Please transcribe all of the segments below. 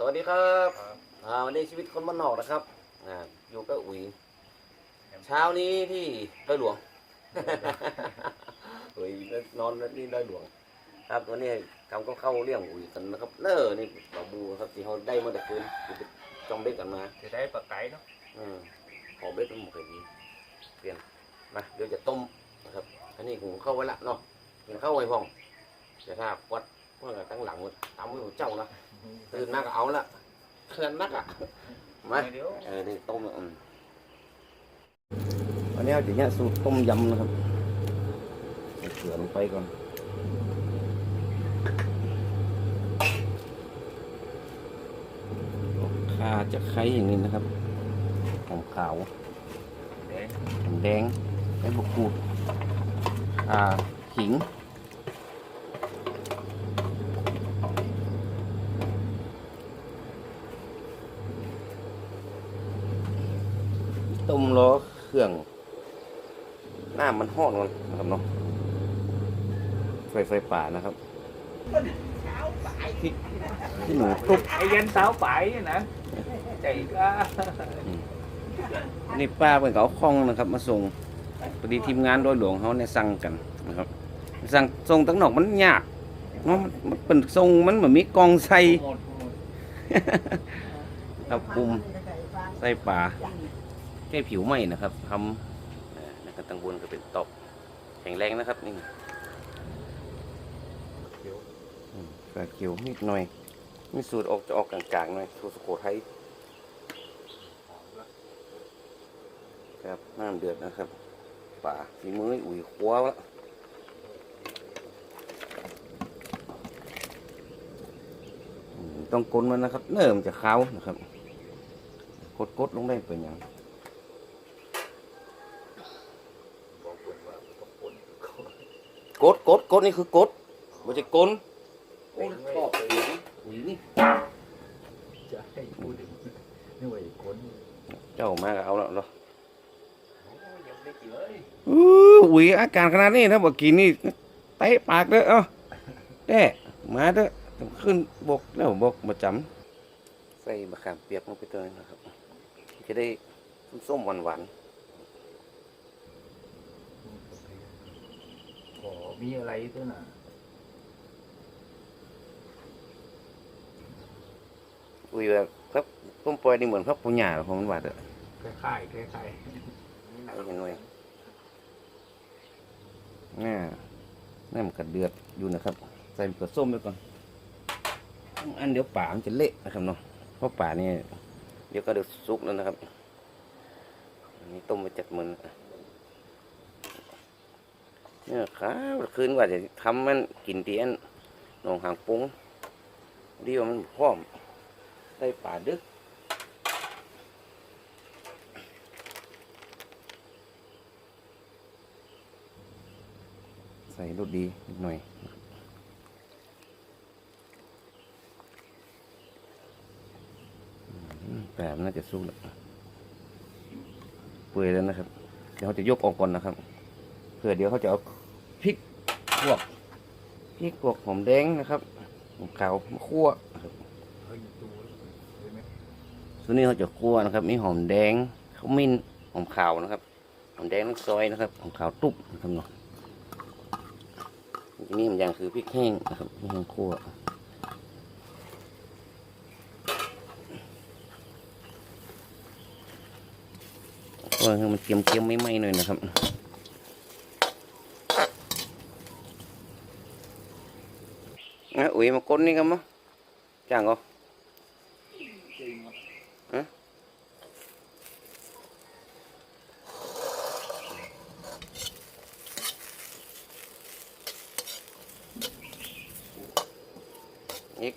สวัสดีครับครับอ่าวันนี้ชีวิตคนบ้านนอกนะครับอ่าอยู่กับอุ๋ยเช้านี้ที่ดอยหลวงอุ๋ยนอนที่ดอยหลวง ครับวันนี้กำก็เข้าเรื่องอุ๋ยกันนะครับเน้อนี่ปลาบูครับที่เขาได้มาแต่คืนที่ไปจองเบ็ดกันมาจะได้ปลาไก่เนาะอืมขอเบ็ดมันหมดเลยดีเปลี่ยนมาเดี๋ยวจะต้มนะครับอันนี้ผมเข้าไว้ละเนาะเป็นเข้าไว้พ่องแต่ถ้าวัดเมื่อตั้งหลังมันตามมือของเจ้านะ ตื่นมาก็เอาละเคลื่อนนักอะมาเดี๋ยวเออนี่ต้มอืมวันนี้เอาอย่างเงี้ยสูตรต้มยำนะครับใส่เกลือลงไปก่อนข่าจะไข่อย่างนี้นะครับหอมขาวแดงหอมแดงไอ้บกกูดอ่า ขิง ต้มล้อเครื่องหน้ามันหอดมันนะครับเนาะไฟไฟป่านะครับที่ที่หนูตุบไอ้ยันสาวไปเนี่ยนะใจกล้านี่ป้าเป็นเขาคล้องนะครับ มาส่งพอดีทีมงานโดยหลวงเขาเนี่ยสั่งกันนะครับสั่งส่งตั้งนอกมันยากเนาะมันมันเป็นทรงมันเหมือนมีกองใส่หมดหมดครับคุมใส่ป่า แค่ผิวไหมนะครับทำเอ่อนะครับตังบนก็เป็นตอกแข็งแรงนะครับนี่เดี๋ยวอืมฝาเขียวนิดหน่อยมีสูตรออกจะออกกลางๆหน่อยสูตรสุโขทัยหอมละครับน้ำเดือดนะครับป่าฝีมืออุ่ยคว้าแล้วอืมต้องกลนมันนะครับ เนิ่มนจะขาวนะครับกดกดๆลงได้เป็นอย่าง บอกคนว่าต้องคน กดกดกดนี่คือกดไม่ใช่กลนโอ้ยชอบเลยอุ่ยนี่จะให้พูดถึงนี่ว่าอีกคนเจ้ามาก็เอาแล้วเหรอโอ้ยยังไม่กี่เลยอู้อุ่ยอาการขนาดนี้ถ้าบอกกินนี่เตะปากเด้อเอ้าแด้มาเด้อต้องขึ้นบกแล้วบกมาจำใส่มะขามเปียกลงไปตัวนึงนะครับ จะได้ส้มๆหวานขอ มีอะไรตัวน่ะๆอุ่ยแบบครับต้มปล่อยนี่เหมือนครับปุญญาของมันหวานเด้อคล้ายๆคล้ายไอ้เห็นหน่อยน่าน้ำกัดเดือดอยู่นะครับ ใส่เกลือส้มไปก่อน อันเดี๋ยวป่ามันจะเละนะครับเนาะเพราะป่านี่เดี๋ยวก็เดือดสุกแล้วนะครับอันนี้ต้มมาจากมัน เนี่ยครับคืนว่าจะทำมันกินเตียนหนองหางปุ้งเดียวมันพร้อมได้ป่าดึกใส่รสดีนิดหน่อยแต่น่าจะสู้แล้วเปื่อยแล้วนะครับ เดี๋ยวเขาจะยกออกก่อนนะครับเพื่อเดี๋ยวเขาจะเอา พวกพริกพวกหอมแดงนะครับหอมขาวมาคั่วนะครับๆเฮ้ยดูเห็นไหมส่วนนี้เขาจะคั่วนะครับ มีหอมแดงขมิ้นหอมขาวนะครับ หอมแดงน้ำซอยนะครับ หอมขาวตุบนะครับเนาะนี่มันอย่างคือพริกแห้งนะครับพริกแห้งคั่วก็ให้มันเกียมเกียมๆไม่ไหม้หน่อยนะครับ อะอุ้ยมาก้นนี่กันมั้งจ้างก็จริงครับฮะอีก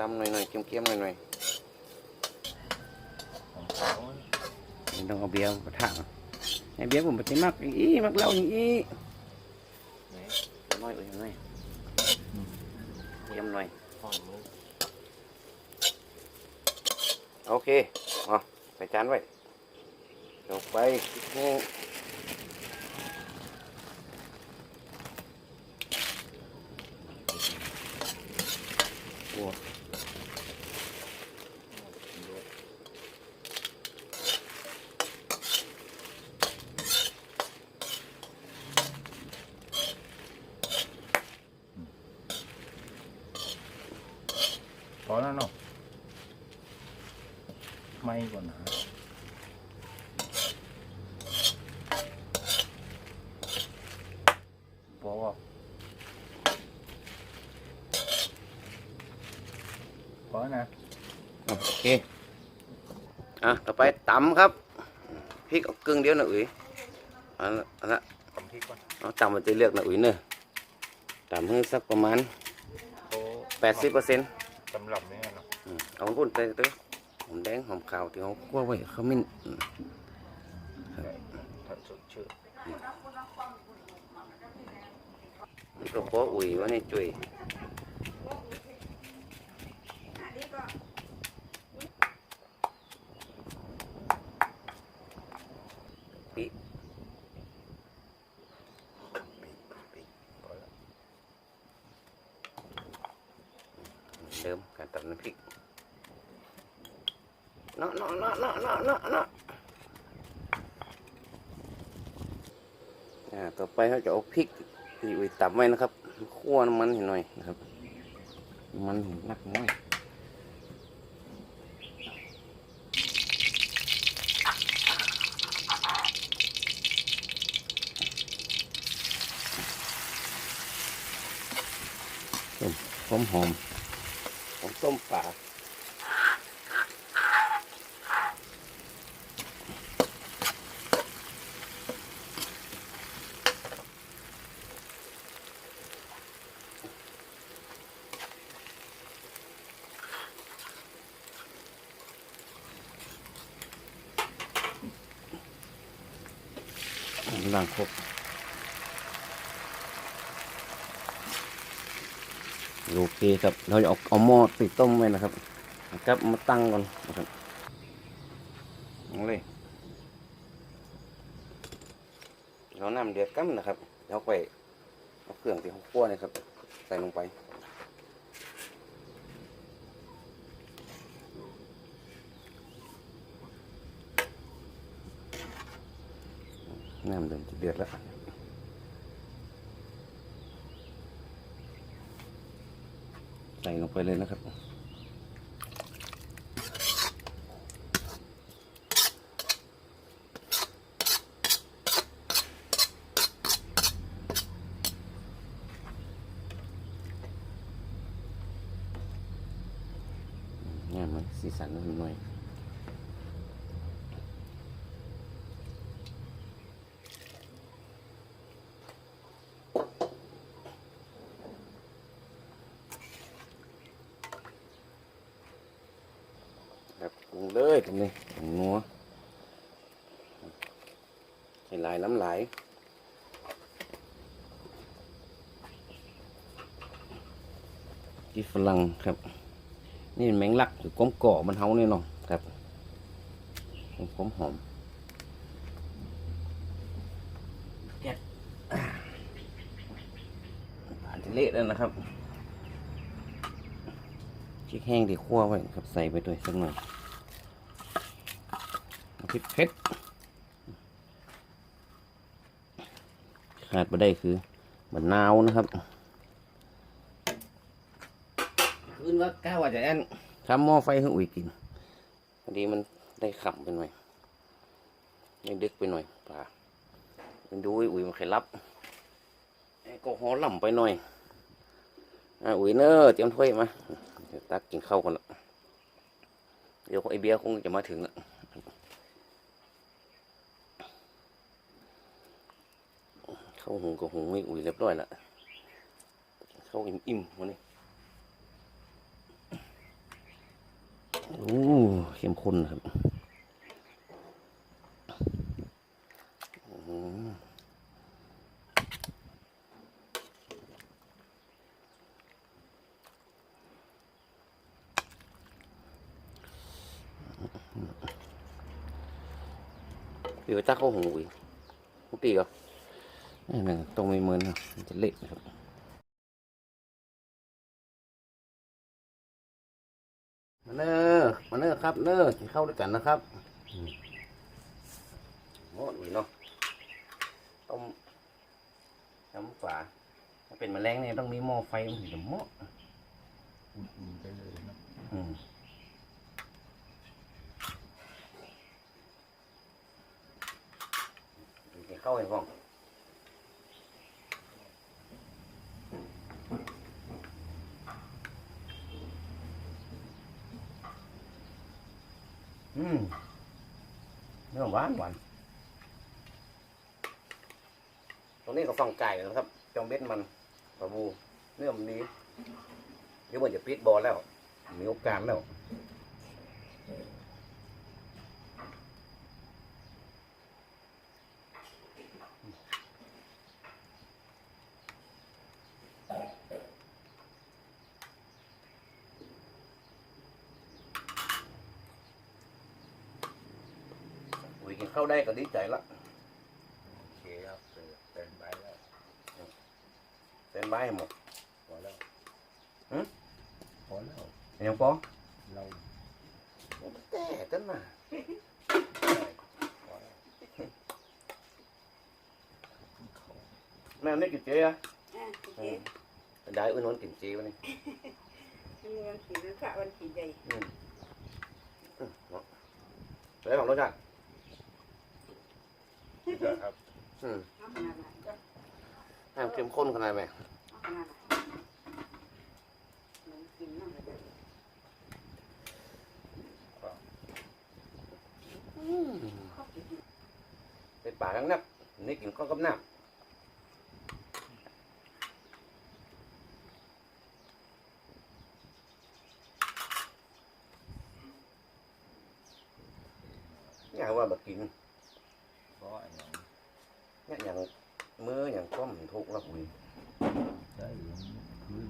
ดำๆหน่อยๆเกียมๆหน่อย ของ เขาๆไม่ต้องเอาเบียร์มาถางให้เบียร์ผมไปที่มักอีมักเหล้าอย่างอีไหนน้อยเอ้ยน้อยเกียมหน่อยหอมเลยโอเคเอาใส่จานไว้ลงไปพริกแห้งโอ้ อแล้วเนาะไม่ ก่อนนะพอว่าพอนะโอเค อะ ต่อไปตำครับ พริกเอากึ่งเดียวนะอุ๋ยเอันละอันละทำพริกก่อนเอาตำมันจะเลือกนะอุ๋ยเนอะตำให้สักประมาณโอ้แปดสิบเปอร์เซ็นต์สำหรับเนี่ยเนาะ เอาพุ่นเตยเตยห อมแดงหอมขาวที่เขาคั่วไว้เขามิ้นอืมถ้าสดชื่นนี่ก็ขออุ๋ยว่านี่จุ้ยปิเดิมการตำน้ำพริก เนาะเนาะเนาะเนาะเนาะเนาะเนาะอ่าต่อไปเขาจะเอาพริกที่อุ๋ยตำไว้นะครับคั่วน้ำมันให้หน่อยนะครับ มันนักน้อยต้มหอมหอมต้มปลา โอเคครับ เราจะเอาเอาหม้อติดต้มไว้นะครับครับมาตั้งก่อนนะครับเอาเลยเราน้ำเดือดกั้มนะครับเราไปเอาเครื่องที่เขาคั่วนะครับ ใส่ลงไปน้ำเดือดเดือดแล้ว ใส่ลงไปเลยนะครับ นี่มันสีสันมันหน่อย แบบ ปรุงเลยตรงนี้ผงนัวใส่หลายน้ำไหลายที่ฝรั่งครับ นี่แมงลักหรือก้มก่อมันเฮาเนี่ยเนาะครับหอมหอมแก๊สผ่านจะเละแล้วนะครับชิกแห้งที่คั่วไว้ครับใส่ไปด้วยสักหน่อย พริกเผ็ดขาดไปได้คือมะนาวนะครับคืนว่าก้าวว่าจะแอนทำหม้อไฟให้อุ่ยกินพอดีมันได้ขับไปหน่อยได้ดึกไปหน่อยป่ามันดูอุ่ยอุ่ยมันเคยรับแอลกอฮอล์ล่ำไปหน่อยอะอุ่ยเนอเตรียมถ้วยมาเดี๋ยวตักกินข้าวกันละเดี๋ยวไอเบียร์คงจะมาถึงละเข้าว หุงกับหุงไม่อุ่ยเรียบร้อยละเข้าวอิ่มวันนี้โอ้เข้มข้นครับอืมพี่ไปตักเข้าหูอีกทุกที นึ่งตรงมีมือนะจะเละนะครับมาเนอร์มาเนอร์ครับเนอร์เข้าด้วยกันนะครับโอ้ยเนาะต้มน้ำฝาถ้าเป็นแมลงเนี่ยต้องมีหม้อไฟมันถึงจะเหมาอเลยนอืมเข้าไปบ้าง หวานหวานตรงนี้ก็ฟังไก่นะครับจองเบ็ดมันปลาบูเนื้อมันดีเดี๋ยวมันจะปิดบอลแล้ว มีโอกาสแล้ว อุ้ยกินข้าวได้ก็ดีใจละโอเคครับเสร็จเป็นใบแล้วเป็นไม้ให้หมดพอแล้วหืมพอแล้วยังปอเราแต่ต้นมาพอแล้วเขาแม่นี่กินเจ๊อะอะโอเคได้อุ่นนกินเจ๊วันนี้มีวันขี่หรือพระวันขี่ใหญ่อืมอืมเนาะแล้วของรสชาติ พี่เกิดครับอืมเอาขนาดไหนก็ให้มันเข้มข้นขนาดไหนเอาขนาดไหนหนูกินน้ำเลยจ้ะอืมข้าวกินเป็นป่าทั้งนับนี่กินข้าวกับน้ำอย่างว่าแบบกิน เพราะอย่าง เนี่ยอย่างมืออย่างก้มทุกข์แล้วอุ้ย ใช่หรือพื้น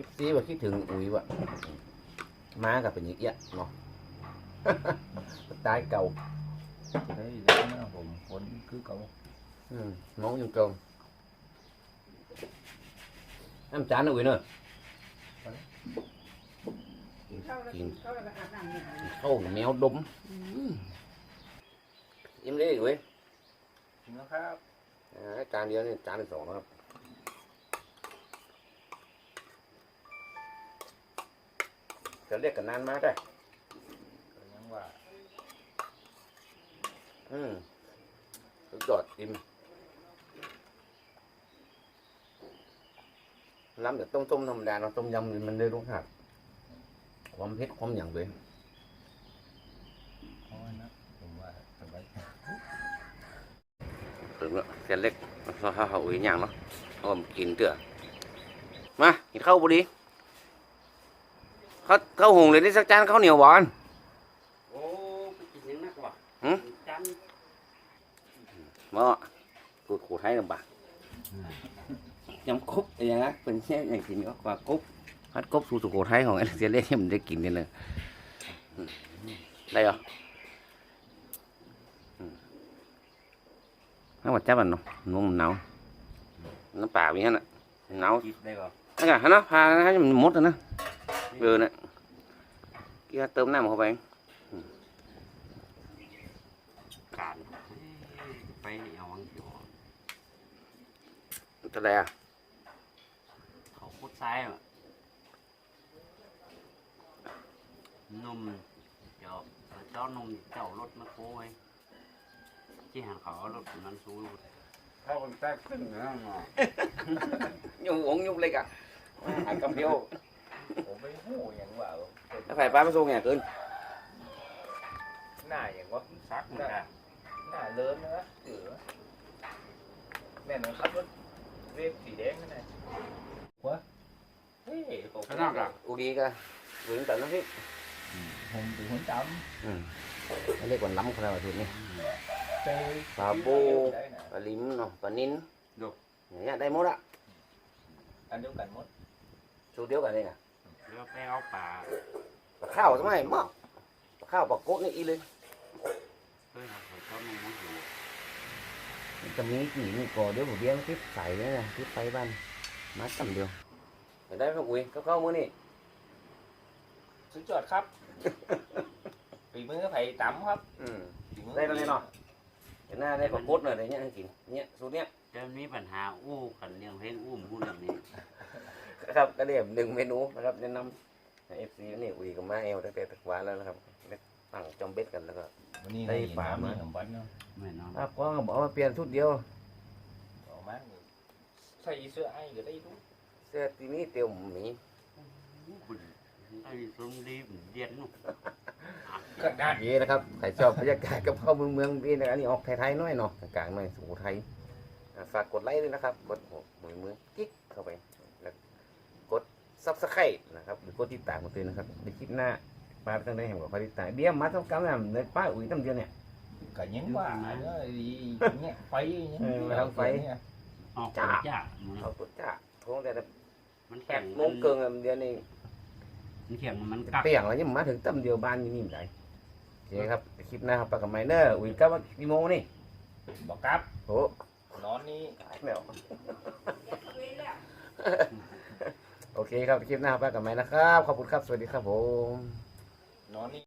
ยิบซีว่าคิดถึงอุ้ยวะม้ากับเป็นอย่างเงี้ยเนาะ ตายเก่าใช่แล้วนะผมคนคือเขาอืมน้องยังเกินน้ำจานนะอุ้ยเนอะกินข้าวแล้วกินข้าวแล้วก็อาบน้ำเนี่ยเข้าแมวดมยิ้มเลยอุ้ยจริงแล้วครับอ่าจานเดียวนี่จานที่สองนะครับ จะเรียกกันนานมากได้ก็ยังว่า อืมสุดยอดอิ่มล้ำแต่ต้มต้มๆธรรมดาเนาะต้มยำนี่มันได้รสชาติความเผ็ดความอย่างเลยเพราะว่านะผมว่าสบายถึงแล้วเส้นเล็กข้าวข้าวอุ้ยอย่างเนาะเอามากินเถอะมากินข้าวบุรี ข้าวข้าวหุงเลยนี่สักจานข้าวเหนียวหวาน โอ้ไปกินยังนักว่ะหืมจันมากูดขูดให้ลำบากยำกุ๊บอย่างนั้นเป็นแค่อย่างกินก็กว่ากุ๊บพัดกุ๊บสูตรสุโขทัยของไอ้เสียเล็กที่มันได้กินนี่เลยอืมได้เหรออืมน้ำมันจับมันเนาะนุ่มหนาวน้ำป่ามีฮะน่ะหนาว กินได้ก่อนนั่นไงฮะนะพาให้มันมดอะนะเออนะกี่เติมน้ำเข้าไปการไปเอาวังเขียวจะได้อะเขาโคตรซ้ายอะนุ่มเดี๋ยวเจ้านุ่ม เจ้ารถมาโค้ไว้ที่หางเขาเอารถนั้นสู้ถ้าคนแท้ขึ้นนะมายุงหงยุงเล็กอะ หายกำเดียวผมไม่หูอย่างว่าถ้าไฟป้าไม่ส่งไงเกินหน้าอย่างว่าซักมันได้หน้าเลินนะเออแม่นขับรถเวฟสีแดงนั่นไงวะเฮ้ยผมขนาดอะอูดีก็ถึงแต่น้ำพริกผมเป็นคนจอืมไม่เรียกว่าล้ำขนาดนี้นี่ำไปปลาบูปลาลิ้มเนาะปลานิ้นอย่างเงี้ยได้หมดอะอันเดียวกันหมดสูตรเดียวกันเลยนะ แล้วไปเอาป่าปลาข้าวทำไมหม้อปลาข้าวปลาโก๊กนี่อีเลยเฮ้ยเขาเจ้านุ่มมันอยู่จะมีกี่มีก่อเดี๋ยวผมเบี้ยงทิพใส่เนี่ยนะทิพไปบ้านมาตำเดียวได้ครับอุ้ยเข้าเข้ามือนี่สุดยอดครับฝีมือไผ่ต่ำครับอืมฝีมือได้แล้วเนี่ยเนาะเดี๋ยวหน้าได้ปลาโก๊กหน่อยเดี๋ยวเนี้ยให้กินเนี่ยสูตรเนี้ยจะมีปัญหาอู้กันเรื่องเพลงอู้มพูดเรื่อง นี้ครับก็เรียกหนึ่งเมนูนะครับแนะนเอฟซีนี่อุ้ยกับมาเอลตั้งแต่ตะกวานแล้วนะครับเบ็ดตั้งจอมเบ็ดกันแล้วก็ วันนี้ได้ได้ฝาฝามามาขนมปังเนาะแม่น้องอ้าวก็บอกว่าเปลี่ยนชุดเดียวออกมาใส่เสื้อไอ้ก็ได้ทุกเสื้อทีนี้เตียวหมีคุณไอ้สมดีผมเดียนนู่นกระดาษเย่นะครับใครชอบบรรยากาศกับเข้าวเมืองเมืองพี่นะอันนี้ออกไทยๆหน้อยเนาะกลางๆหน่อยสุโขทัยอ่าฝากกดไลค์ด้วยนะครับ กดหัวมือมือกิ๊กเข้าไปแล้วกด ซับสไครต์นะครับหรือกดติดตามมาด้วยนะครับในคลิปหน้าป้าไปทางไหนเห็นบอกคอยติดตามเบี้ยมาต้องกำลังในป้าอุ้ยตั้งเดียวเนี่ย cả những quả nó đi nhẹ quay những Ừ, mà không quay. ออกจ้า จ้าเอาตัวจ้าโทงแต่มันแปแข็ดงโมงเกินเดียวนี่มันแข็งมันกัก เปลี่ยงแล้วยังมาถึงตั้มเดียวบ้านอยู่นี่ไม่ได้โอเคครับคลิปหน้าครับปากกับไมเนอร์อุ้ยกับว่ากี่โมงนี่ bỏ cáp โอ้ nó đi แมว โอเคครับคลิปหน้าพบปกกับไมนะครับ ขอบคุณครับ สวัสดีครับผม นอนนี่